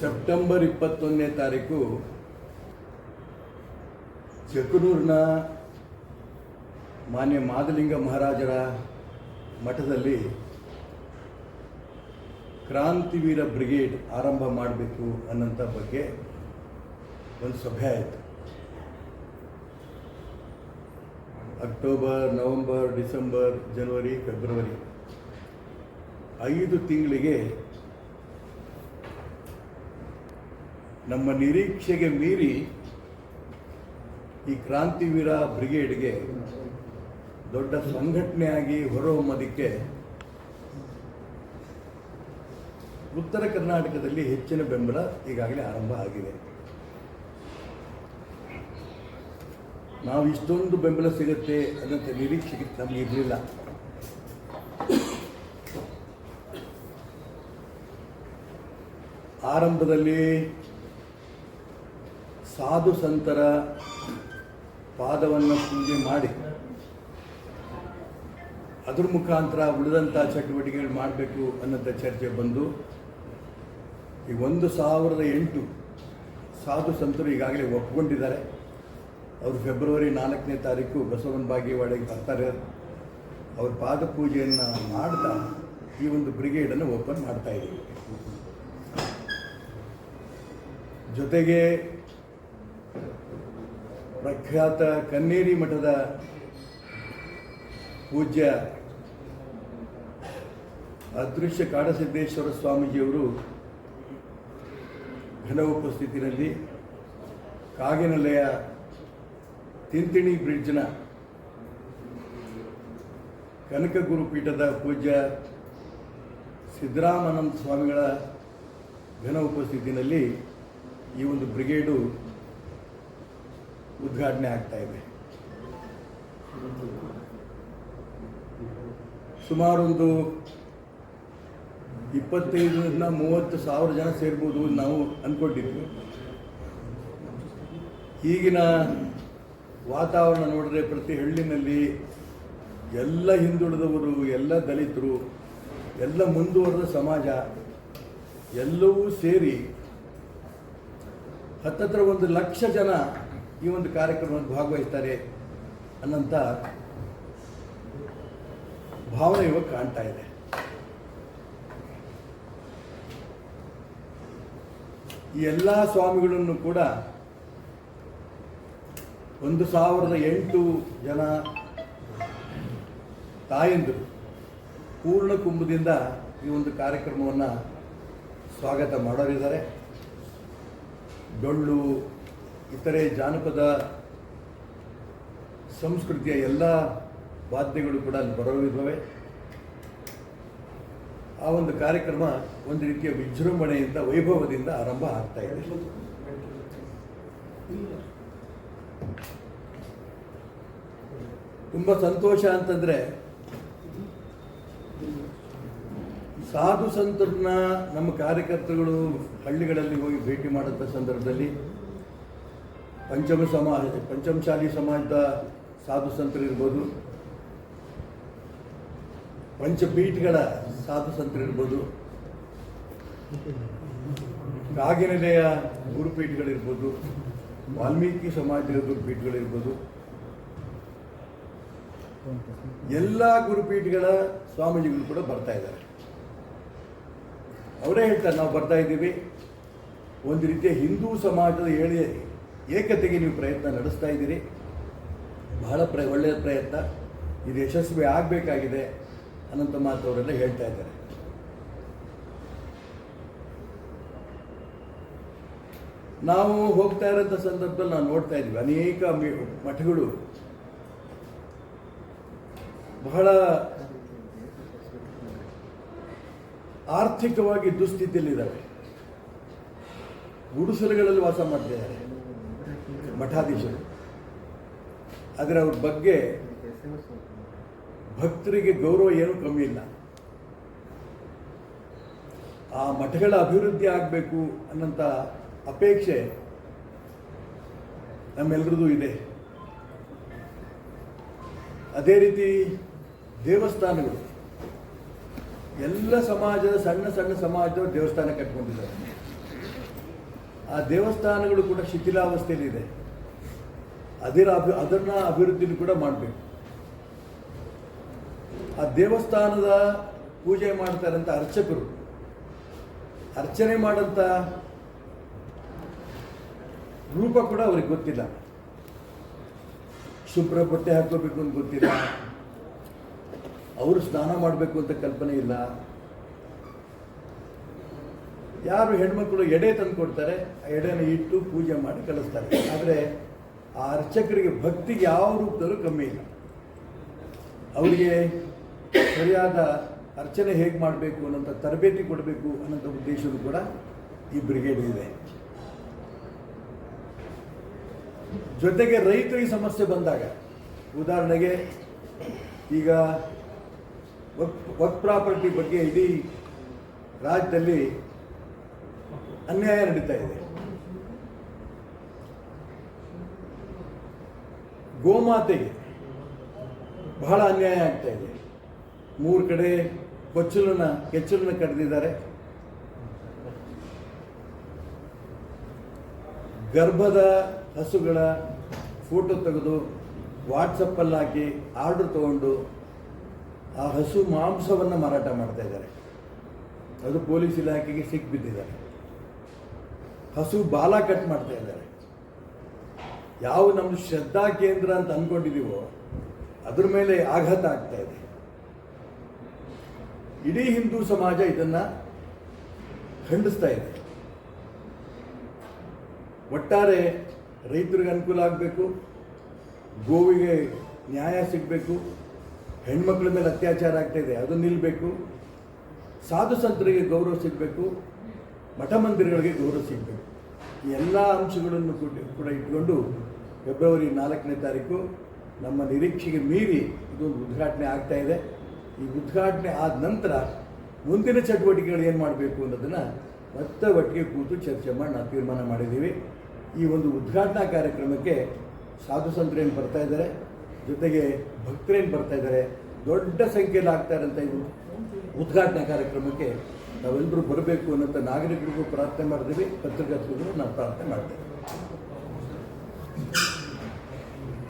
September ಇಪ್ಪತ್ತೊಂದನೇ ತಾರೀಕು ಚಕನೂರಿನ ಮಾನ್ಯ ಮಾದಲಿಂಗ ಮಹಾರಾಜರ ಮಠದಲ್ಲಿ ಕ್ರಾಂತಿವೀರ ಬ್ರಿಗೇಡ್ ಆರಂಭ ಮಾಡಬೇಕು ಅನ್ನೋಂಥ ಬಗ್ಗೆ ಒಂದು ಸಭೆ ಆಯಿತು. ಅಕ್ಟೋಬರ್, ನವೆಂಬರ್, ಡಿಸೆಂಬರ್, ಜನವರಿ, ಫೆಬ್ರವರಿ ಐದು ತಿಂಗಳಿಗೆ ನಮ್ಮ ನಿರೀಕ್ಷೆಗೆ ಮೀರಿ ಈ ಕ್ರಾಂತಿವೀರ ಬ್ರಿಗೇಡ್ಗೆ ದೊಡ್ಡ ಸಂಘಟನೆಯಾಗಿ ಹೊರಹೊಮ್ಮೋದಕ್ಕೆ ಉತ್ತರ ಕರ್ನಾಟಕದಲ್ಲಿ ಹೆಚ್ಚಿನ ಬೆಂಬಲ ಈಗಾಗಲೇ ಆರಂಭ ಆಗಿದೆ. ನಾವು ಇಷ್ಟೊಂದು ಬೆಂಬಲ ಸಿಗುತ್ತೆ ಅನ್ನೋಂಥ ನಿರೀಕ್ಷೆಗೆ ನಮಗೆ ಇರಲಿಲ್ಲ. ಆರಂಭದಲ್ಲಿ ಸಾಧು ಸಂತರ ಪಾದವನ್ನು ಪೂಜೆ ಮಾಡಿ ಅದ್ರ ಮುಖಾಂತರ ಉಳಿದಂಥ ಚಟುವಟಿಕೆಗಳು ಮಾಡಬೇಕು ಅನ್ನೋಂಥ ಚರ್ಚೆ ಬಂದು ಈ ಒಂದು ಸಾವಿರದ ಎಂಟು ಸಾಧು ಸಂತರು ಈಗಾಗಲೇ ಒಪ್ಕೊಂಡಿದ್ದಾರೆ. ಅವರು ಫೆಬ್ರವರಿ ನಾಲ್ಕನೇ ತಾರೀಕು ಬಸವನ ಬಾಗೇವಾಡಿಗೆ ಬರ್ತಾರೆ. ಅವ್ರ ಪಾದ ಪೂಜೆಯನ್ನು ಮಾಡ್ತಾ ಈ ಒಂದು ಬ್ರಿಗೇಡನ್ನು ಓಪನ್ ಮಾಡ್ತಾ ಇದ್ದೀವಿ ಜೊತೆಗೆ ಪ್ರಖ್ಯಾತ ಕನ್ನೇರಿ ಮಠದ ಪೂಜ್ಯ ಅದೃಶ್ಯ ಕಾಡಸಿದ್ದೇಶ್ವರ ಸ್ವಾಮೀಜಿಯವರು ಘನ ಉಪಸ್ಥಿತಿಯಲ್ಲಿ ಕಾಗಿನೆಲೆಯ ತಿಂತಿಣಿ ಬ್ರಿಡ್ಜ್ನ ಕನಕ ಗುರುಪೀಠದ ಪೂಜ್ಯ ಸಿದ್ದರಾಮಾನಂದ ಸ್ವಾಮಿಗಳ ಘನ ಉಪಸ್ಥಿತಿಯಲ್ಲಿ ಈ ಒಂದು ಬ್ರಿಗೇಡು ಉದ್ಘಾಟನೆ ಆಗ್ತಾ ಇದೆ. ಸುಮಾರೊಂದು ಇಪ್ಪತ್ತೈದರಿಂದ ಮೂವತ್ತು ಸಾವಿರ ಜನ ಸೇರ್ಬೋದು ನಾವು ಅಂದ್ಕೊಂಡಿದ್ವಿ ಈಗಿನ ವಾತಾವರಣ ನೋಡಿದ್ರೆ ಪ್ರತಿ ಹಳ್ಳಿನಲ್ಲಿ ಎಲ್ಲ ಹಿಂದುಳಿದವರು, ಎಲ್ಲ ದಲಿತರು, ಎಲ್ಲ ಮುಂದುವರೆದ ಸಮಾಜ ಎಲ್ಲವೂ ಸೇರಿ ಹತ್ತತ್ರ ಒಂದು ಲಕ್ಷ ಜನ ಈ ಒಂದು ಕಾರ್ಯಕ್ರಮದಲ್ಲಿ ಭಾಗವಹಿಸ್ತಾರೆ ಅನ್ನಂತ ಭಾವನೆ ಇವಾಗ ಕಾಣ್ತಾ ಇದೆ. ಈ ಎಲ್ಲ ಸ್ವಾಮಿಗಳನ್ನು ಕೂಡ ಒಂದು ಸಾವಿರದ ಎಂಟು ಜನ ತಾಯಂದರು ಪೂರ್ಣ ಕುಂಭದಿಂದ ಈ ಒಂದು ಕಾರ್ಯಕ್ರಮವನ್ನು ಸ್ವಾಗತ ಮಾಡೋರಿದ್ದಾರೆ. ಡೊಳ್ಳು ಇತರೆ ಜಾನಪದ ಸಂಸ್ಕೃತಿಯ ಎಲ್ಲ ವಾದ್ಯಗಳು ಕೂಡ ಅಲ್ಲಿ ಬರೋವಿದ್ದಾವೆ ಆ ಒಂದು ಕಾರ್ಯಕ್ರಮ ಒಂದು ರೀತಿಯ ವಿಜೃಂಭಣೆಯಿಂದ, ವೈಭವದಿಂದ ಆರಂಭ ಆಗ್ತಾ ಇದೆ. ತುಂಬ ಸಂತೋಷ ಅಂತಂದ್ರೆ, ಸಾಧು ಸಂತರನ್ನ ನಮ್ಮ ಕಾರ್ಯಕರ್ತರುಗಳು ಹಳ್ಳಿಗಳಲ್ಲಿ ಹೋಗಿ ಭೇಟಿ ಮಾಡಿದ ಸಂದರ್ಭದಲ್ಲಿ ಪಂಚಮ ಸಮಾಜ, ಪಂಚಮಶಾಲಿ ಸಮಾಜದ ಸಾಧು ಸಂತರು ಇರ್ಬೋದು. ಪಂಚಪೀಠಗಳ ಸಾಧು ಸಂತರು ಇರ್ಬೋದು. ಕಾಗಿನೆಲೆಯ ಗುರುಪೀಠಗಳಿರ್ಬೋದು ವಾಲ್ಮೀಕಿ ಸಮಾಜದ ಗುರುಪೀಠಗಳಿರ್ಬೋದು ಎಲ್ಲ ಗುರುಪೀಠಗಳ ಸ್ವಾಮೀಜಿಗಳು ಕೂಡ ಬರ್ತಾ ಇದ್ದಾರೆ. ಅವರೇ ಹೇಳ್ತಾರೆ, ನಾವು ಬರ್ತಾ ಇದ್ದೀವಿ. ಒಂದು ರೀತಿಯ ಹಿಂದೂ ಸಮಾಜದ ಏಳಿ ಏಕತೆಗೆ ನೀವು ಪ್ರಯತ್ನ ನಡೆಸ್ತಾ ಇದ್ದೀರಿ. ಬಹಳ ಪ್ರ ಒಳ್ಳೆಯ ಪ್ರಯತ್ನ. ಇದು ಯಶಸ್ವಿ ಆಗಬೇಕಾಗಿದೆ ಅನ್ನೋಂಥ ಮಾತು ಅವರೆಲ್ಲ ಹೇಳ್ತಾ ಇದ್ದಾರೆ. ನಾವು ಹೋಗ್ತಾ ಇರೋಂಥ ಸಂದರ್ಭದಲ್ಲಿ ನಾವು ನೋಡ್ತಾ ಇದ್ವಿ ಅನೇಕ ಮಠಗಳು ಬಹಳ ಆರ್ಥಿಕವಾಗಿ ದುಸ್ಥಿತಿಯಲ್ಲಿದ್ದಾವೆ. ಗುಡಿಸಲುಗಳಲ್ಲಿ ವಾಸ ಮಾಡ್ತಿದ್ದಾರೆ. ಮಠಾಧೀಶರು. ಆದರೆ ಅವ್ರ ಬಗ್ಗೆ ಭಕ್ತರಿಗೆ ಗೌರವ ಏನೂ ಕಮ್ಮಿ ಇಲ್ಲ. ಆ ಮಠಗಳ ಅಭಿವೃದ್ಧಿ ಆಗಬೇಕು ಅನ್ನೋಂಥ ಅಪೇಕ್ಷೆ ನಮ್ಮೆಲ್ಲರದು ಇದೆ. ಅದೇ ರೀತಿ ದೇವಸ್ಥಾನಗಳು. ಎಲ್ಲ ಸಮಾಜದ ಸಣ್ಣ ಸಣ್ಣ ಸಮಾಜದ ದೇವಸ್ಥಾನ ಕಟ್ಕೊಂಡಿದ್ದಾರೆ. ಆ ದೇವಸ್ಥಾನಗಳು ಕೂಡ ಶಿಥಿಲಾವಸ್ಥೆಯಲ್ಲಿದೆ ಅದರ ಅಭಿ ಅದನ್ನು ಅಭಿವೃದ್ಧಿನೂ ಕೂಡ ಮಾಡಬೇಕು. ಆ ದೇವಸ್ಥಾನದ ಪೂಜೆ ಮಾಡ್ತಾರಂತ ಅರ್ಚಕರು. ಅರ್ಚನೆ ಮಾಡಂತ ರೂಪ ಕೂಡ ಅವ್ರಿಗೆ ಗೊತ್ತಿಲ್ಲ. ಶುಭ್ರ ಬಟ್ಟೆ ಹಾಕೋಬೇಕು ಅಂತ ಗೊತ್ತಿಲ್ಲ. ಅವರು ಸ್ನಾನ ಮಾಡಬೇಕು ಅಂತ ಕಲ್ಪನೆ ಇಲ್ಲ. ಯಾರು ಹೆಣ್ಮಕ್ಳು ಎಡೆ ತಂದು ಕೊಡ್ತಾರೆ, ಆ ಎಡೆನ ಇಟ್ಟು ಪೂಜೆ ಮಾಡಿ ಕಳಿಸ್ತಾರೆ ಆದರೆ ಆ ಅರ್ಚಕರಿಗೆ ಭಕ್ತಿಗೆ ಯಾವ ರೂಪದಲ್ಲೂ ಕಮ್ಮಿ ಇಲ್ಲ. ಅವರಿಗೆ ಸರಿಯಾದ ಅರ್ಚನೆ ಹೇಗೆ ಮಾಡಬೇಕು ಅನ್ನೋಂಥ ತರಬೇತಿ ಕೊಡಬೇಕು ಅನ್ನೋಂಥ ಉದ್ದೇಶವೂ ಕೂಡ ಈ ಬ್ರಿಗೇಡ್ ಇದೆ. ಜೊತೆಗೆ ರೈತರಿಗೆ ಸಮಸ್ಯೆ ಬಂದಾಗ, ಉದಾಹರಣೆಗೆ ಈಗ ವಕ್ ವಕ್ ಪ್ರಾಪರ್ಟಿ ಬಗ್ಗೆ ಇಡೀ ರಾಜ್ಯದಲ್ಲಿ ಅನ್ಯಾಯ ನಡೀತಾ ಇದೆ. ಗೋಮಾತೆಗೆ ಬಹಳ ಅನ್ಯಾಯ ಆಗ್ತಾ ಇದೆ. ಮೂರು ಕಡೆ ಬಚ್ಚಲನ್ನ ಕೆಚ್ಚಲನ್ನ ಕಡ್ದಿದ್ದಾರೆ. ಗರ್ಭದ ಹಸುಗಳ ಫೋಟೋ ತೆಗೆದು ವಾಟ್ಸಪ್ಪಲ್ಲಿ ಹಾಕಿ ಆರ್ಡರ್ ತಗೊಂಡು ಆ ಹಸು ಮಾಂಸವನ್ನು ಮಾರಾಟ ಮಾಡ್ತಾ ಇದ್ದಾರೆ. ಅದು ಪೊಲೀಸ್ ಇಲಾಖೆಗೆ ಸಿಕ್ಬಿದ್ದಿದ್ದಾರೆ ಹಸು ಬಾಲ ಕಟ್ ಮಾಡ್ತಾ ಇದ್ದಾರೆ. ಯಾವ ನಮ್ಮ ಶ್ರದ್ಧಾ ಕೇಂದ್ರ ಅಂತ ಅಂದ್ಕೊಂಡಿದ್ದೀವೋ ಅದ್ರ ಮೇಲೆ ಆಘಾತ ಆಗ್ತಾ ಇದೆ. ಇಡೀ ಹಿಂದೂ ಸಮಾಜ ಇದನ್ನ ಖಂಡಿಸ್ತಾ ಇದೆ. ಒಟ್ಟಾರೆ ರೈತರಿಗೆ ಅನುಕೂಲ ಆಗಬೇಕು, ಗೋವಿಗೆ ನ್ಯಾಯ ಸಿಗಬೇಕು, ಹೆಣ್ಮಕ್ಳ ಮೇಲೆ ಅತ್ಯಾಚಾರ ಆಗ್ತಾ ಇದೆ, ಅದು ನಿಲ್ಲಬೇಕು ಸಾಧು ಸಂತರಿಗೆ ಗೌರವ ಸಿಗಬೇಕು, ಮಠ ಮಂದಿರಗಳಿಗೆ ಗೌರವ ಸಿಗಬೇಕು. ಎಲ್ಲ ಅಂಶಗಳನ್ನು ಕೂಡ ಇಟ್ಕೊಂಡು ಫೆಬ್ರವರಿ ನಾಲ್ಕನೇ ತಾರೀಕು ನಮ್ಮ ನಿರೀಕ್ಷೆಗೆ ಮೀರಿ ಇದೊಂದು ಉದ್ಘಾಟನೆ ಆಗ್ತಾ ಇದೆ. ಈ ಉದ್ಘಾಟನೆ ಆದ ನಂತರ ಮುಂದಿನ ಚಟುವಟಿಕೆಗಳು ಏನು ಮಾಡಬೇಕು ಅನ್ನೋದನ್ನು ಮತ್ತೆ ಒಟ್ಟಿಗೆ ಕೂತು ಚರ್ಚೆ ಮಾಡಿ ನಾವು ತೀರ್ಮಾನ ಮಾಡಿದ್ದೀವಿ. ಈ ಒಂದು ಉದ್ಘಾಟನಾ ಕಾರ್ಯಕ್ರಮಕ್ಕೆ ಸಾಧು ಸಂತರೇನು ಬರ್ತಾ ಇದ್ದಾರೆ, ಜೊತೆಗೆ ಭಕ್ತರೇನು ಬರ್ತಾ ಇದ್ದಾರೆ, ದೊಡ್ಡ ಸಂಖ್ಯೆಯಲ್ಲಿ ಆಗ್ತಾ ಇರೋಂಥ ಇದು ಉದ್ಘಾಟನಾ ಕಾರ್ಯಕ್ರಮಕ್ಕೆ ನಾವೆಲ್ಲರೂ ಬರಬೇಕು ಅನ್ನೋಂಥ ನಾಗರಿಕರಿಗೂ ಪ್ರಾರ್ಥನೆ ಮಾಡ್ತೀವಿ ಪತ್ರಕರ್ತರಿಗೂ ನಾವು ಪ್ರಾರ್ಥನೆ ಮಾಡ್ತೇವೆ.